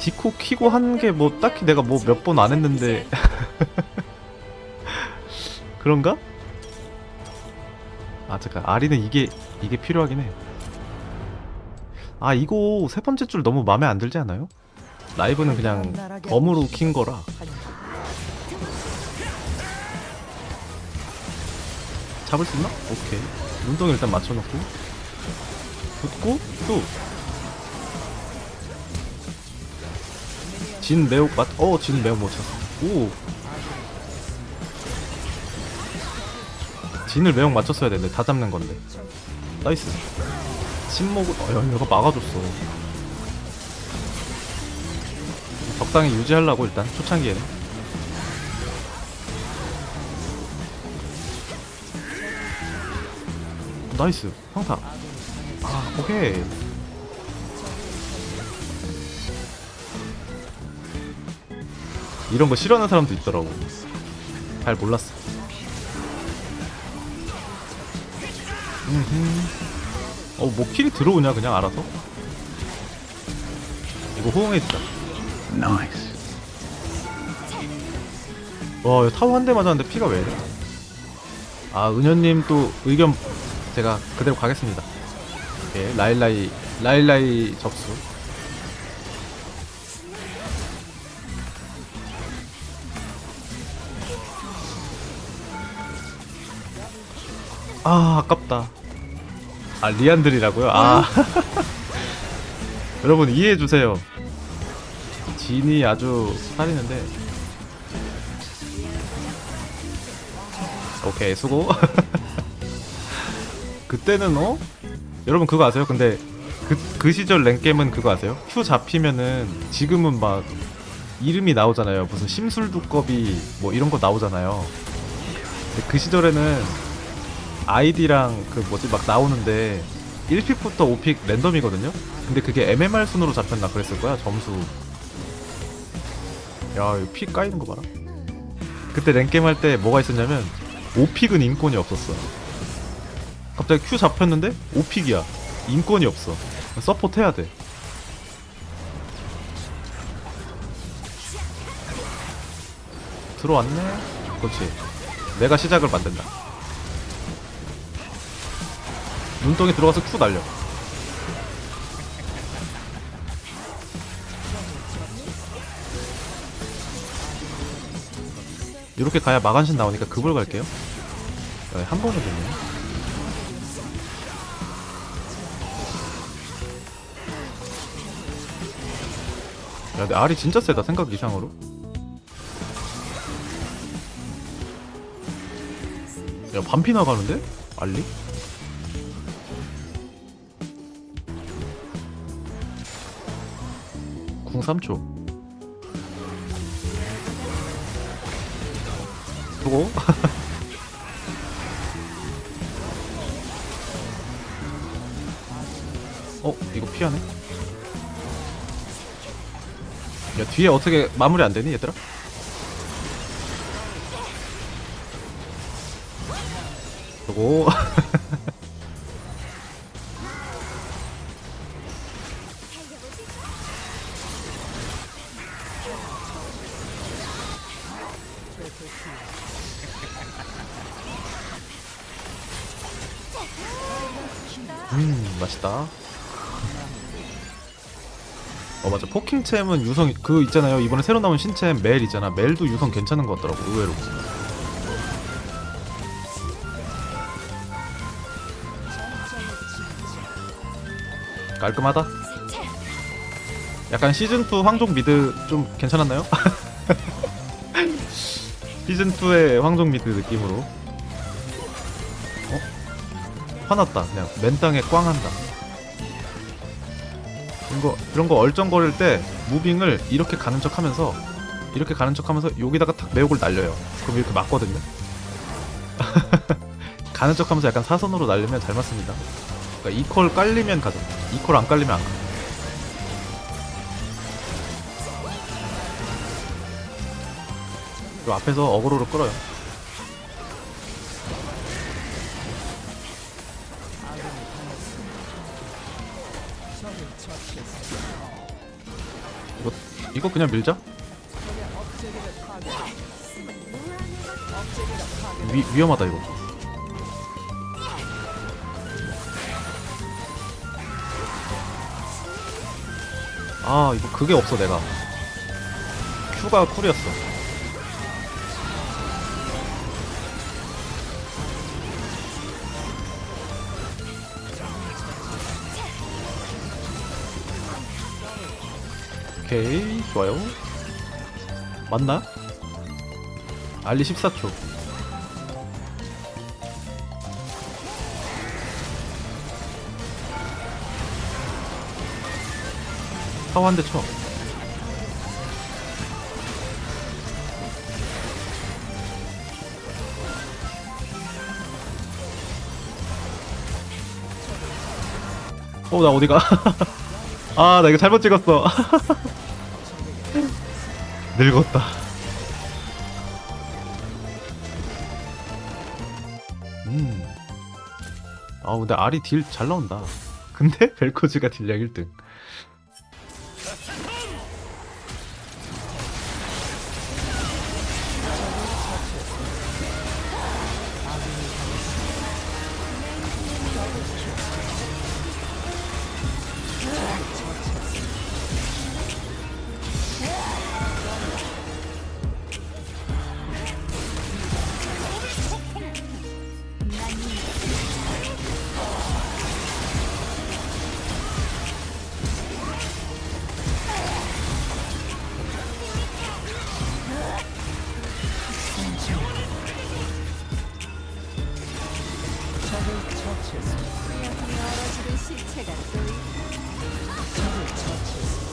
디코 키고 한 게 뭐 딱히 내가 뭐 몇 번 안 했는데 그런가? 아 잠깐 아리는 이게 이게 필요하긴 해. 아 이거 세 번째 줄 너무 마음에 안 들지 않아요? 라이브는 그냥 덤으로 킨 거라 잡을 수 있나? 오케이 눈덩이 일단 맞춰놓고 붙고 또 진 매우 맞.. 어 진 매우 못 쳤어. 오. 진을 매우 맞췄어야 되는데 다 잡는 건데. 나이스. 침묵을 어, 야, 이거 막아줬어. 적당히 유지하려고 일단 초창기에는 나이스. 평타. 아 오케이 이런 거 싫어하는 사람도 있더라고. 잘 몰랐어. 음흠. 어뭐 킬이 들어오냐 그냥 알아서? 이거 호응해주자. Nice. 와 이거 타워 한 대 맞았는데 피가 왜 이래? 아 은현님 또 의견 제가 그대로 가겠습니다. 예 라일라이 라일라이 접수 아 아깝다 아 리안들이라고요? 아 여러분 이해해주세요 진이 아주 살이는데 오케이 수고 그때는 어? 여러분 그거 아세요? 근데 그, 그 시절 랭겜은 그거 아세요? Q 잡히면은 지금은 막 이름이 나오잖아요 무슨 심술두꺼비 뭐 이런 거 나오잖아요 근데 그 시절에는 아이디랑 그 뭐지? 막 나오는데 1픽부터 5픽 랜덤이거든요? 근데 그게 MMR 순으로 잡혔나 그랬을 거야 점수. 야 이거 픽 까이는 거 봐라. 그때 랭겜 할 때 뭐가 있었냐면 5픽은 인권이 없었어. 갑자기 Q 잡혔는데 5픽이야. 인권이 없어. 서포트 해야 돼. 들어왔네? 그렇지. 내가 시작을 만든다 눈덩이 들어가서 Q 날려 이렇게 가야 마간신 나오니까 그걸 갈게요 네, 한 번은 됐네 야, 근데 알이 진짜 세다 생각 이상으로. 야, 반피 나가는데? 알리? 궁 3초. 수고. 어, 이거 피하네? 야 뒤에 어떻게 마무리 안 되니 얘들아? 그리고 음 맛있다. 어 맞아. 포킹챔은 유성 그 있잖아요. 이번에 새로 나온 신챔 멜 있잖아. 멜도 유성 괜찮은 것 같더라고 의외로. 깔끔하다. 약간 시즌2 황종 미드 좀 괜찮았나요? 시즌2의 황종 미드 느낌으로. 어? 화났다 그냥 맨땅에 꽝 한다 이런 거 이런 거 얼쩡거릴 때 무빙을 이렇게 가는 척하면서 이렇게 가는 척하면서 여기다가 탁 매혹을 날려요. 그럼 이렇게 맞거든요. 가는 척하면서 약간 사선으로 날리면 잘 맞습니다. 그러니까 이퀄 깔리면 가죠. 이퀄 안 깔리면 안 가. 요 앞에서 어그로로 끌어요. 이거 이거 그냥 밀자. 위 위험하다 이거. 아 이거 그게 없어 내가. 큐가 쿨이었어. 오케이 좋아요. 맞나? 알리 14초. 타워 한 대 쳐. 어, 나 어디가? 아, 나 이거 잘못 찍었어. 늙었다. 음. 아, 근데 알이 딜 잘 나온다. 근데 벨코즈가 딜량 1등. 얼어지는 시체가 또 날뛰고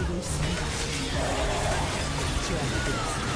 있습니다. 제압되었습니다.